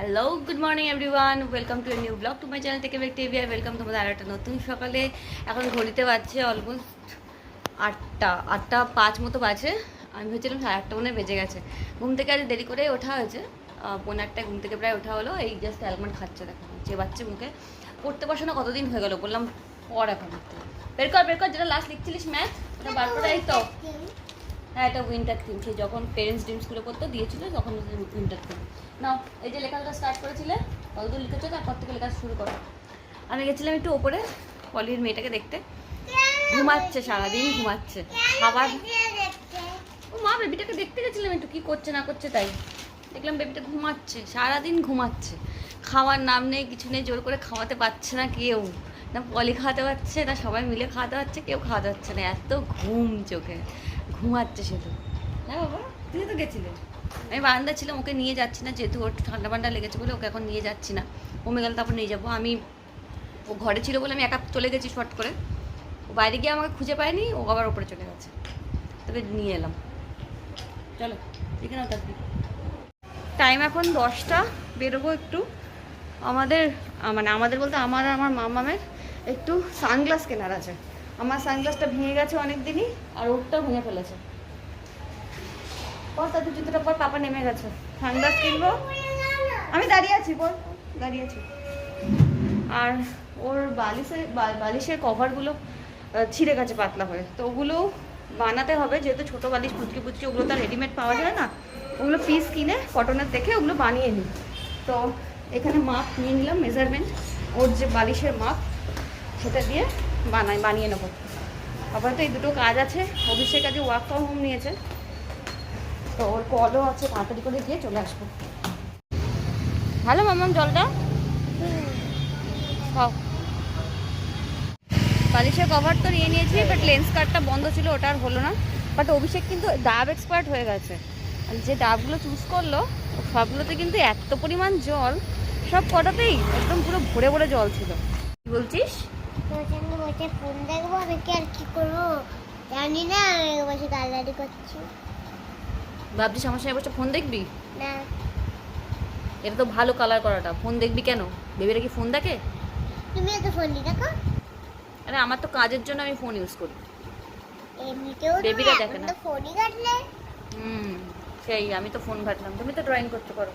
Hello good morning everyone welcome to a new blog to my channel থেকে ব্যক্তি AVR welcome তোমাদের আর একটা নতুন সকালে। এখন ঘড়িতে বাজছে অলমোস্ট আটটা আটটা পাঁচ মতো বাজে। আমি ভেবেছিলাম সাড়ে আটটা মনে বেজে গেছে। ঘুম থেকে আজ দেরি করে ওঠা হয়েছে। আহ, পৌনে আটটায় ঘুম থেকে প্রায় ওঠা হলো। এই জাস্ট অ্যালমন্ড খাচ্ছে দেখো যে বাচ্চা মুখে। পড়তে বসানো কতদিন হয়ে গেল? বললাম পর এখন। বের কর বের কর যেটা লাস্ট লিখছিলিস ম্যাথ ওটা বার করে তো। হ্যাঁ এটা উইন্টার থিম সে যখন পেরেন্টস ডিম স্কুলে পড়তো দিয়েছিল, তখন উইন্টার থিম নাও, এই যে লেখাটা স্টার্ট করেছিলে, কতদূর লিখেছো, তারপর থেকে লেখা শুরু করো। আমি গেছিলাম একটু ওপরে, পলির মেয়েটাকে দেখতে। ঘুমাচ্ছে সারাদিন, ঘুমাচ্ছে। খাবার ও মা, বেবিটাকে দেখতে গেছিলাম একটু, কী করছে, না করছে তাই। দেখলাম বেবিটা ঘুমাচ্ছে, সারাদিন ঘুমাচ্ছে। খাওয়ার নাম নেই, কিছু নেই, জোর করে খাওয়াতে পারছে না কেউ। না পলি খাওয়াতে পারছে, না সবাই মিলে খাওয়াতে পারছে, কেউ খাওয়াতে পারছে না, এত ঘুম চোখে। ঘুমাচ্ছে শুধু হ্যাঁ বাবা তুই তো গেছিলে। আমি বারান্দা ছিলাম ওকে নিয়ে যাচ্ছি না যেহেতু ওর ঠান্ডা ফান্ডা লেগেছে বলে ওকে এখন নিয়ে যাচ্ছি না। কমে গেলে তারপর নিয়ে যাব। আমি ও ঘরে ছিল বলে আমি একা চলে গেছি শর্ট করে। ও বাইরে গিয়ে আমাকে খুঁজে পায়নি ও আবার ওপরে চলে গেছে। তবে নিয়ে এলাম। চলো দেখে নাও তার টাইম এখন দশটা বেরোবো একটু। আমাদের মানে আমাদের বলতে আমার আর আমার মামামের একটু সানগ্লাস কেনার আছে। আমার সানগ্লাসটা ভেঙে গেছে অনেক দিনই আর ওরটাও ভেঙে ফেলেছে। পর তাদের জুতোটা পর পাপা নেমে গেছে। সানগ্লাস কিনবো? আমি দাঁড়িয়ে আছি, বল, দাঁড়িয়ে আছি। আর ওর বালিশের বালিশের কভারগুলো ছিঁড়ে গেছে পাতলা হয়ে। তো ওগুলো বানাতে হবে, যেহেতু ছোটো বালিশ পুচকি পুচকি, ওগুলো তো রেডিমেড পাওয়া যায় না। ওগুলো পিস কিনে কটনের দেখে ওগুলো বানিয়ে নিই। তো এখানে মাপ নিয়ে নিলাম মেজারমেন্ট ওর যে বালিশের মাপ, সেটা দিয়ে বানাই বানিয়ে নেব। আপাতত এই দুটো কাজ আছে অভিষেক আজকে ওয়ার্ক ফ্রম হোম নিয়েছে। তো ওর কলও আছে তাড়াতাড়ি করে গিয়ে চলে আসব। ভালো মামাম জলটা? খাও। বালিশের কভার তো নিয়ে নিয়েছি বাট লেন্স কার্ডটা বন্ধ ছিল ওটা আর হলো না। বাট অভিষেক কিন্তু ডাব এক্সপার্ট হয়ে গেছে। যে ডাবগুলো চুজ করল সবগুলোতে কিন্তু এত পরিমাণ জল সব কটাতেই একদম পুরো ভরে ভরে জল ছিল। কি বলছিস প্রচণ্ড বসে ফোন দেখব আমি কি আর কি করব? জানি না আমি বসে গালারি করছি। ভাবছিস আমার সঙ্গে বসে ফোন দেখবি? না। এটা তো ভালো কালার করাটা। ফোন দেখবি কেন? বেবিরা কি ফোন দেখে? তুমিও তো ফোন দেখো। আরে আমার তো কাজের জন্য আমি ফোন ইউজ করি। এমনিতেও বেবিরা দেখে না। ফোনই কাটলে হুম সেই আমি তো ফোন ঘাটলাম। তুমি তো ড্রয়িং করতে পারো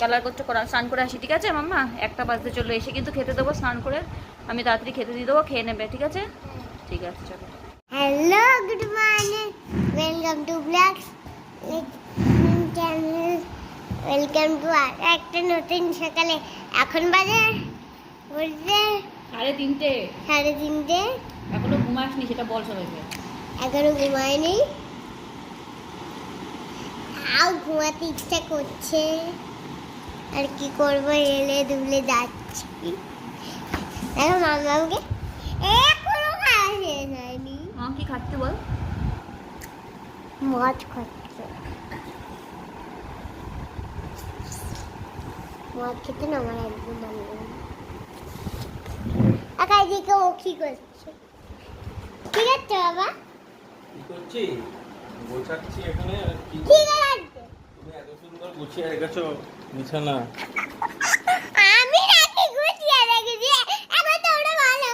কালার করতে করো। স্নান করে আসি ঠিক আছে মাম্মা? একটা বাজতে চলো এসে কিন্তু খেতে দেবো স্নান করে। আমি তাড়াতাড়ি খেতে দিয়ে দেবো খেয়ে নেবে ঠিক আছে? ঠিক আছে চলো। Hello good morning welcome to blog channel welcome to আর একটা নতুন সকালে। এখন বাজে বলতে সাড়ে তিনটে। সাড়ে তিনটে। এখনও ঘুমাসনি সেটা বল সবাইকে। এখনও ঘুমায়নি। আও ঘুমাতে ইচ্ছা করছে। আর কি করব এলে দুলে যাচ্ছি। দেখো মামাকে এখনও খাওয়া শেষ হয়নি মা কি খাচ্ছে বল? মদ খাচ্ছে। মদ খেতে না আমার একদম ভালো লাগে। আকাশ দিকে ও কি করছে? ঠিক আছে বাবা? কি করছি? গোছাচ্ছি এখানে কি ঠিক আছে তুমি এত সুন্দর গুছিয়ে রেখেছো বিছানা আমি রাতে গুছিয়ে রেখেছি এখন তো ওটা ভালো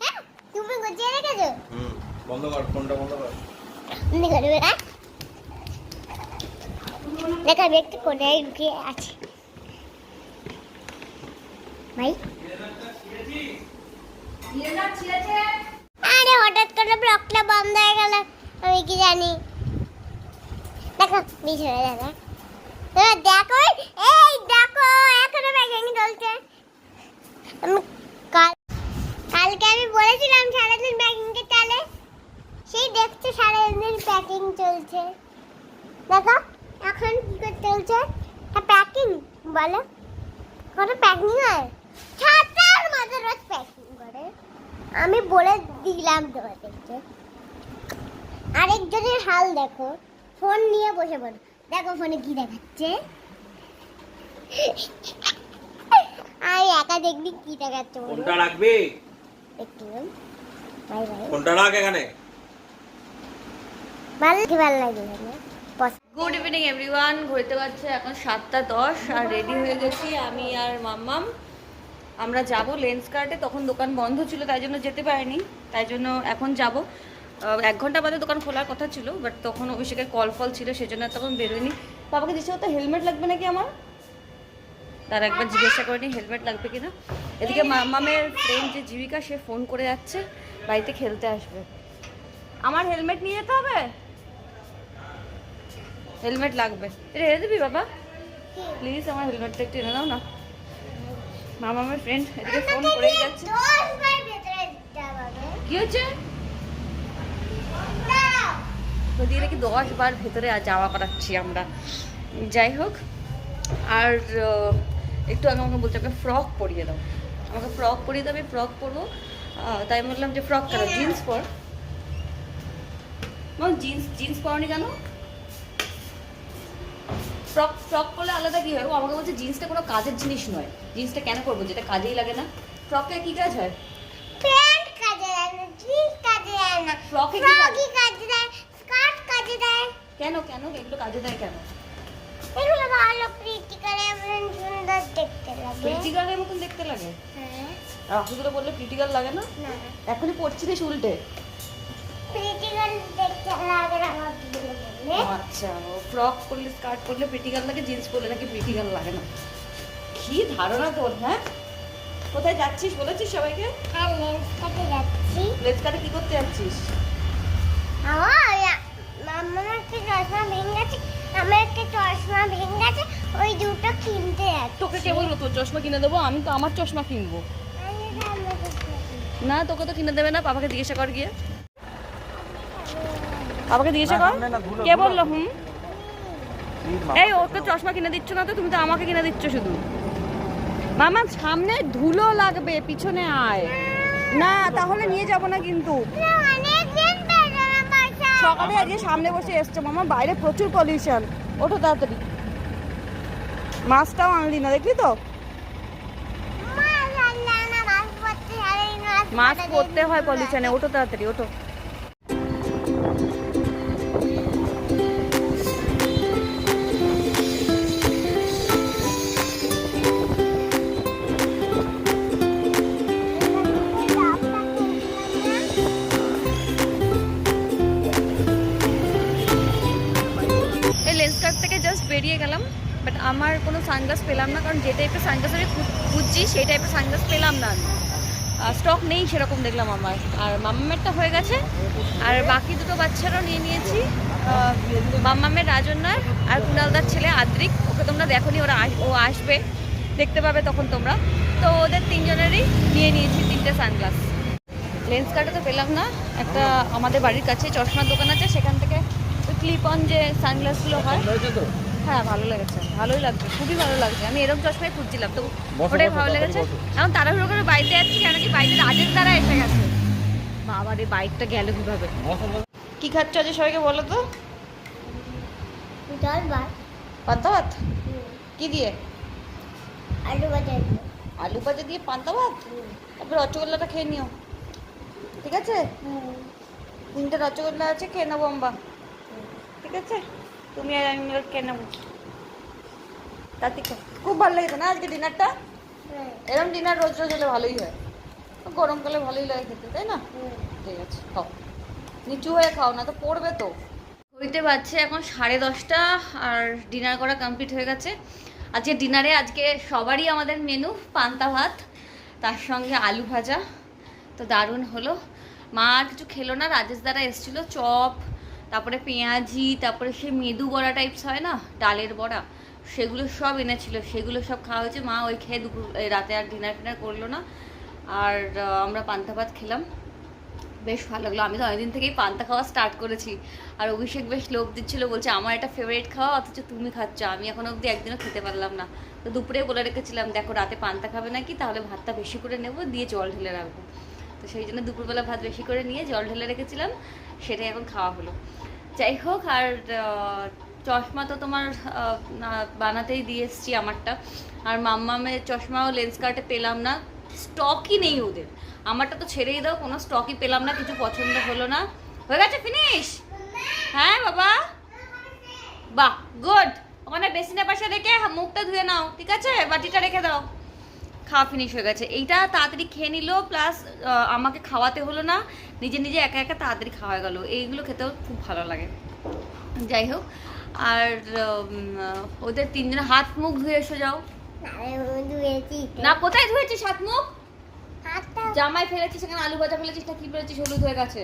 হ্যাঁ তুমি গুছিয়ে রেখেছো হুম বন্ধ কর, ফোনটা বন্ধ কর। এমনি করবে না দেখা, আমি একটু কোনায় লুকিয়ে ভাই? আরে, হঠাৎ করে ব্লকটা বন্ধ হয়ে গেল। আমি কি জানি? দেখো বিছানা দাদা এবার দেখো, এই দেখো, এখনও প্যাকিং চলছে। আমি কাল কালকে আমি বলেছিলাম সারাদিন প্যাকিংকে চালে সেই দেখছ সারাদিন প্যাকিং চলছে দেখো এখন কি করে চলছে প্যাকিং বলো। কোনো প্যাকিং হয় ছাতার মতো রোজ প্যাকিং করে আমি বলে দিলাম তোমাদেরকে। আরেকজনের হাল দেখো। ফোন নিয়ে বসে পড়ো। দেখো ফোনে কি দেখাচ্ছে। আমি একা দেখবি কি দেখাচ্ছে ফোনটা রাখবি? একটু ফোনটা রাখ এখানে। গুড ইভিনিং এভরিওয়ান ঘুরতে পারছে এখন সাতটা দশ, আর রেডি হয়ে গেছি আমি আর মাম্মাম। আমরা যাব লেন্স কার্টে তখন দোকান বন্ধ ছিল, তাই জন্য যেতে পারিনি। তাই জন্য এখন যাব। এক ঘণ্টা বাদে দোকান খোলার কথা ছিল বাট তখন অভিষেকের কল ফল ছিল, সেজন্য তখন বেরোয়নি। বাবাকে দিচ্ছে তো হেলমেট লাগবে নাকি আমার? তার একবার জিজ্ঞাসা করে নি হেলমেট লাগবে কিনা। এদিকে মামামের ফ্রেন্ড যে জীবিকা, সে ফোন করে যাচ্ছে, বাড়িতে খেলতে আসবে। আমার হেলমেট নিয়ে যেতে হবে? হেলমেট লাগবে। এটা এনে দিবি বাবা? প্লিজ আমার হেলমেটটা একটু এনে দাও না। মামা আমার ফ্রেন্ড এদিকে ফোন করেই যাচ্ছে। কি হচ্ছে দাঁড়াও। নাকি দশ বার ভেতরে আর যাওয়া করাচ্ছি আমরা। যাই হোক আর একটু আগে আমাকে বলছে আমাকে ফ্রক পরিয়ে দাও। আমাকে ফ্রক পরিয়ে দাও আমি ফ্রক পরবো। তাই বললাম যে ফ্রক কেন? জিন্স পর। জিন্স জিন্স পরনি কেন? ফ্রক ফ্রক পরলে আলাদা কি হয়? ও আমাকে বলছে জিন্সটা কোনো কাজের জিনিস নয়। জিন্সটা কেন করব? যেটা কাজেই লাগে না। ফ্রকে কি কাজ হয়? প্যান্ট কাজে দেয় না জিন্স কাজে দেয় না। ফ্রকে কি কাজে? দেয় স্কার্ট কাজে দেয়। কেন কেন? এগুলো কাজে দেয় কেন? এগুলো ভালো প্রিটি করে এমন সুন্দর দেখতে লাগে। প্রিটিগারের মতন দেখতে লাগে? হ্যাঁ। আর অসুবিধা বললে প্রিটিগার লাগে না? না। এখনই পড়ছিলিস উল্টে? আচ্ছা ও ফ্রক পরলে স্কার্ট পরলে লাগে জিন্স পরলে নাকি লাগে না? কি ধারণা তোর হ্যাঁ? কোথায় যাচ্ছিস বলেছিস সবাইকে? যাচ্ছি। কি করতে যাচ্ছিস? আমার একটা চশমা ভেঙে গেছে আমার একটা চশমা ভেঙে গেছে ওই দুটো কিনতে যাচ্ছি। তোকে কে তোর চশমা কিনে দেবো আমি তো আমার চশমা কিনবো। আমি তো আমার চশমা কিনবো। না তোকে তো কিনে দেবে না বাবাকে জিজ্ঞাসা কর গিয়ে। বাবাকে জিজ্ঞাসা না, কর। কে। বলল হুম? এই ওকে চশমা কিনে দিচ্ছ না তো? তুমি তো আমাকে কিনে দিচ্ছ শুধু। মামা সামনে ধুলো লাগবে পিছনে আয়। না তাহলে নিয়ে যাব না কিন্তু। সকালে আজকে সামনে বসে এসছে মামা বাইরে প্রচুর পলিউশন ওঠো তাড়াতাড়ি। মাছটাও আনলি না দেখলি তো? মাছ পড়তে হয় পলিউশনে ওঠো তাড়াতাড়ি ওঠো। গেলাম বাট আমার কোনো সানগ্লাস পেলাম না, কারণ যে টাইপের সানগ্লাস আমি খুঁজছি, সেই টাইপের সানগ্লাস পেলাম না স্টক নেই সেরকম দেখলাম আমার। আর মাম্মামেরটা হয়ে গেছে। আর বাকি দুটো বাচ্চারাও নিয়ে নিয়েছি। মাম্মামের রাজন্যার আর কুণালদার ছেলে আদ্রিক। ওকে তোমরা দেখোনি, ওরা ও আসবে। দেখতে পাবে তখন তোমরা। তো ওদের তিনজনেরই নিয়ে নিয়েছি তিনটে সানগ্লাস লেন্স কার্টে তো পেলাম না। একটা আমাদের বাড়ির কাছে চশমার দোকান আছে, সেখান থেকে ক্লিপ অন যে সানগ্লাসগুলো হয় হ্যাঁ ভালো লেগেছে। ভালোই লাগছে খুবই ভালো লাগছে। আমি এরকম চশমাই খুঁজছিলাম তো ওটাই ভালো লেগেছে। এখন তাড়াহুড়ো করে বাড়িতে যাচ্ছি কেন কি বাড়িতে রাজের দ্বারা এসে গেছে। বাবা রে বাইকটা গেল কীভাবে? কি খাচ্ছ আজ সবাইকে বলো তো? জল বার পান্তা ভাত? কি দিয়ে? আলু ভাজা দিয়ে। আলু ভাজা দিয়ে পান্তা ভাত? তারপর রসগোল্লাটা খেয়ে নিও। ঠিক আছে? তিনটে রসগোল্লা আছে খেয়ে নেব আমরা। ঠিক আছে? তুমি আর আমি মিলে নেব তাতে খুব ভালো লেগেছে না আজকে ডিনারটা? হুম। এরকম ডিনার রোজ রোজ হলে ভালোই হয়। গরমকালে ভালোই লাগে খেতে তাই না। ঠিক আছে খাও। নিচু হয়ে খাও না তো পড়বে তো। ঘড়িতে বাজছে এখন সাড়ে দশটা আর ডিনার করা কমপ্লিট হয়ে গেছে। আজকে ডিনারে আজকে সবারই আমাদের মেনু পান্তা ভাত তার সঙ্গে আলু ভাজা। তো দারুণ হলো। মা আর কিছু খেলো না রাজেশ দ্বারা এসেছিল চপ তারপরে পেঁয়াজি, তারপরে সে মেদু বড়া টাইপস হয় না? ডালের বড়া। সেগুলো সব এনেছিল। সেগুলো সব খাওয়া হয়েছে। মা ওই খেয়ে দুপুর রাতে আর ডিনার ফিনার করল না। আর আমরা পান্তা ভাত খেলাম। বেশ ভালো লাগল। আমি তো অনেকদিন থেকেই পান্তা খাওয়া স্টার্ট করেছি। আর অভিষেক বেশ লোভ দিচ্ছিল। বলছে, আমার এটা ফেভারিট খাওয়া, অথচ তুমি খাচ্ছ। আমি এখন অবধি একদিনও খেতে পারলাম না। তো দুপুরে বলে রেখেছিলাম, দেখো, রাতে পান্তা খাবে নাকি? তাহলে ভাতটা বেশি করে নেব, দিয়ে জল ঢেলে রাখব। তো সেই জন্য দুপুরবেলা ভাত বেশি করে নিয়ে জল ঢেলে রেখেছিলাম, সেটাই এখন খাওয়া হলো। যাই হোক, আর চশমা তো তোমার বানাতেই দিয়ে এসছি আমারটা। আর মাম্মামের চশমাও লেন্স কার্টে পেলাম না, স্টকই নেই ওদের। আমারটা তো ছেড়েই দাও, কোনো স্টকই পেলাম না, কিছু পছন্দ হলো না। হয়ে গেছে ফিনিশ হ্যাঁ বাবা? বাহ গুড ওখানে বেসিনের পাশে রেখে মুখটা ধুয়ে নাও, ঠিক আছে? বাটিটা রেখে দাও। খাওয়া ফিনিশ হয়ে গেছে। এইটা তাড়াতাড়ি খেয়ে নিল প্লাস আমাকে খাওয়াতে হলো না নিজে নিজে একা একা তাড়াতাড়ি খাওয়া গেল। এইগুলো খেতেও খুব ভালো লাগে। যাই হোক আর ওদের তিনজনের হাত মুখ ধুয়ে এসে যাও। না কোথায় ধুয়েছিস হাত মুখ? জামাই ফেলেছিস সেখানে আলু ভাজা ফেলেছিস না কি ফেলেছিস? হলুদ হয়ে গেছে।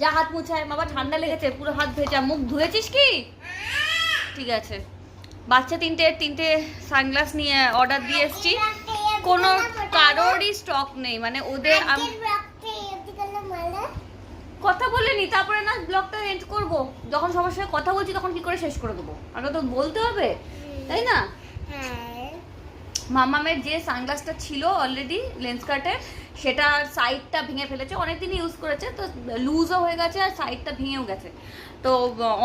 যা হাত মুছায় বাবা ঠান্ডা লেগেছে পুরো হাত ধুয়েছে। মুখ ধুয়েছিস কি? ঠিক আছে। বাচ্চা তিনটে তিনটে সানগ্লাস নিয়ে অর্ডার দিয়ে এসেছি। কোনো কারোরই স্টক নেই মানে ওদের কথা বলে নি তারপরে না ব্লগটা এন্ড করব। যখন সবার সঙ্গে কথা বলছি তখন কি করে শেষ করে দেবো? আমরা তো বলতে হবে তাই না? হ্যাঁ। মামামের যে সানগ্লাসটা ছিল অলরেডি লেন্স কাটে সেটার সাইডটা ভেঙে ফেলেছে অনেকদিন ইউজ করেছে তো লুজও হয়ে গেছে আর সাইডটা ভেঙেও গেছে তো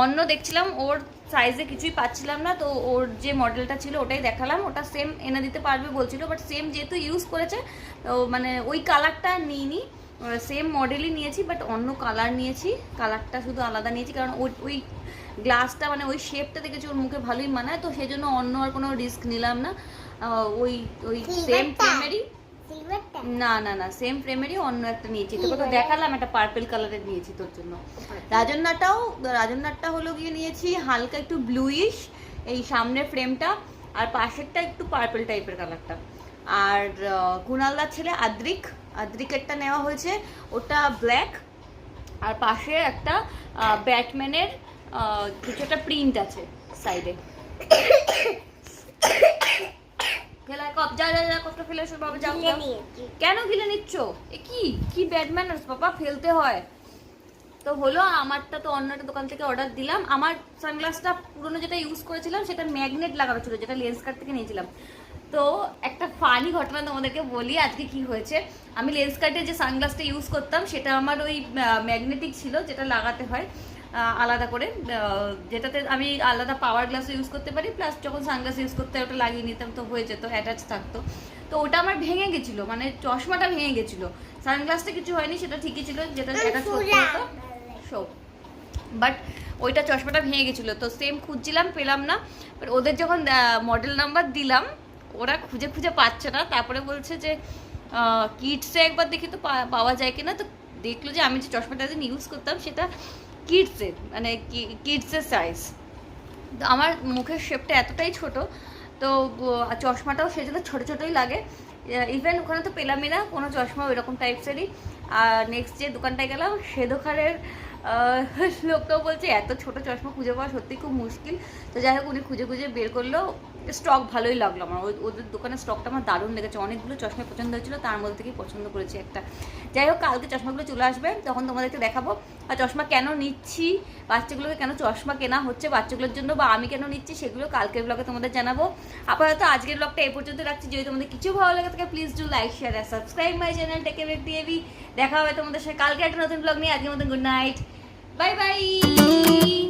অন্য দেখছিলাম ওর সাইজে কিছুই পাচ্ছিলাম না তো ওর যে মডেলটা ছিল ওটাই দেখালাম ওটা সেম এনে দিতে পারবে বলছিল বাট সেম যেহেতু ইউজ করেছে তো মানে ওই কালারটা নিইনি সেম মডেলই নিয়েছি বাট অন্য কালার নিয়েছি কালারটা শুধু আলাদা নিয়েছি কারণ ওই ওই গ্লাসটা মানে ওই শেপটা দেখেছি ওর মুখে ভালোই মানায় তো সেই জন্য অন্য আর কোনো রিস্ক নিলাম না ওই ওই সেম? ফ্রেমেরই না না না সেম ফ্রেমেরই অন্য একটা নিয়েছি। তোকে তো দেখালাম একটা পার্পল কালারের নিয়েছি তোর জন্য। রাজন্যাটাও রাজন্যাটা হলো গিয়ে নিয়েছি হালকা একটু ব্লুইশ এই সামনের ফ্রেমটা আর পাশেরটা একটু পার্পল টাইপের কালারটা আর কুণালদার ছেলে আদ্রিক আদ্রিকেরটা নেওয়া হয়েছে ওটা ব্ল্যাক আর পাশে একটা ব্যাটম্যানের কিছু একটা প্রিন্ট আছে সাইডে ফেলা কপ যা যা যা কপটা ফেলে এসো বাবা যাও কেন গিলে নিচ্ছ? এ কি? কি ব্যাড ম্যানার্স বাবা ফেলতে হয়। তো হলো আমারটা তো অন্য একটা দোকান থেকে অর্ডার দিলাম। আমার সানগ্লাসটা পুরনো যেটা ইউজ করেছিলাম সেটা ম্যাগনেট লাগানো ছিল যেটা লেন্স কার্ড থেকে নিয়েছিলাম। তো একটা ফানি ঘটনা তোমাদেরকে বলি আজকে কি হয়েছে? আমি লেন্স কার্টের যে সানগ্লাসটা ইউজ করতাম সেটা আমার ওই ম্যাগনেটিক ছিল যেটা লাগাতে হয়। আলাদা করে যেটাতে আমি আলাদা পাওয়ার গ্লাস ইউজ করতে পারি প্লাস যখন সানগ্লাস ইউজ করতে ওটা লাগিয়ে নিতাম তো হয়ে যেত অ্যাটাচ থাকতো। তো ওটা আমার ভেঙে গেছিল মানে চশমাটা ভেঙে গেছিল। সানগ্লাসটা কিছু হয়নি সেটা ঠিকই ছিল যেটা অ্যাটাচ করতে হতো শো বাট ওইটা চশমাটা ভেঙে গেছিল তো সেম খুঁজছিলাম পেলাম না। But ওদের যখন মডেল নাম্বার দিলাম ওরা খুঁজে খুঁজে পাচ্ছে না। তারপরে বলছে যে কিডসে একবার দেখি তো পাওয়া যায় কিনা তো দেখল যে আমি যে চশমাটা দিন ইউজ করতাম সেটা কিডসের মানে কিডসের সাইজ তো আমার মুখের শেপটা এতটাই ছোট, তো চশমাটাও সেজন্য ছোটো ছোটোই লাগে। ইভেন ওখানে তো পেলামই না, কোনো চশমা ওই রকম টাইপসেরই আর নেক্সট যে দোকানটায় গেলাম সে দোকানের লোকটাও বলছে, এত ছোট চশমা খুঁজে পাওয়া সত্যি খুব মুশকিল। তো যাই হোক, উনি খুঁজে খুঁজে বের করল। স্টক ভালোই লাগল আমার। ওদের দোকানের স্টকটা আমার দারুণ লেগেছে। অনেকগুলো চশমা পছন্দ হয়েছিল, তার মধ্যে থেকেই পছন্দ করেছি একটা। যাই হোক, কালকে চশমাগুলো চলে আসবে, তখন তোমাদেরকে দেখাবো। আর চশমা কেন নিচ্ছি? বাচ্চাগুলোকে কেন চশমা কেনা হচ্ছে? বাচ্চাগুলোর জন্য বা আমি কেন নিচ্ছি সেগুলো কালকের ব্লগে তোমাদের জানাব। আপাতত আজকের ব্লগটা এই পর্যন্ত রাখছি। যদি তোমাদের কিছু ভালো লাগে থাকে প্লিজ ডু লাইক শেয়ার আর সাবস্ক্রাইব মাই চ্যানেল টেকে ব্যক্তি এবি দেখা হবে তোমাদের সাথে। কালকে একটা নতুন ব্লগ নিয়ে। আজকের মতন গুড নাইট বাই বাই